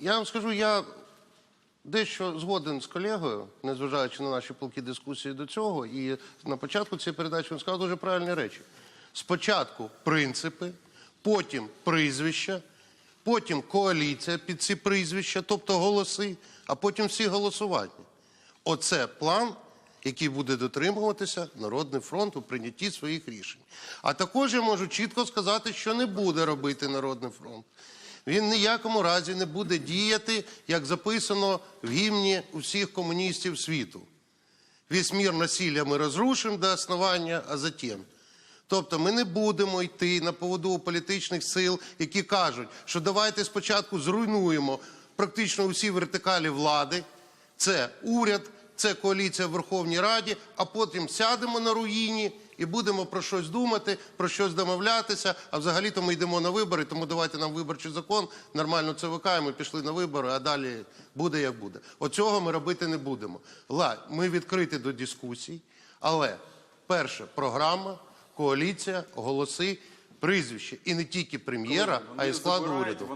Я вам скажу, я дещо згоден з колегою, незважаючи на наші пилкі дискусії до цього. І на початку цієї передачі він сказав дуже правильні речі. Спочатку принципи, потім прізвища, потім коаліція під ці прізвища, тобто голоси, а потім всі голосування. Оце план, який буде дотримуватися Народний фронт у прийнятті своїх рішень. А також я можу чітко сказати, що не буде робити Народний фронт. Він ніякому разі не буде діяти, як записано в гімні усіх комуністів світу. Весь мір насилля ми розрушимо до основання, а затем. Тобто ми не будемо йти на поводу політичних сил, які кажуть, що давайте спочатку зруйнуємо практично усі вертикалі влади. Це уряд, це коаліція в Верховній Раді, а потім сядемо на руїні і будемо про щось думати, про щось домовлятися. А взагалі-то ми йдемо на вибори, тому давайте нам виборчий закон, нормально і ми пішли на вибори, а далі буде як буде. Оцього ми робити не будемо. Ла, ми відкриті до дискусій, але перше програма, коаліція, голоси, прізвище і не тільки прем'єра, а й складу уряду.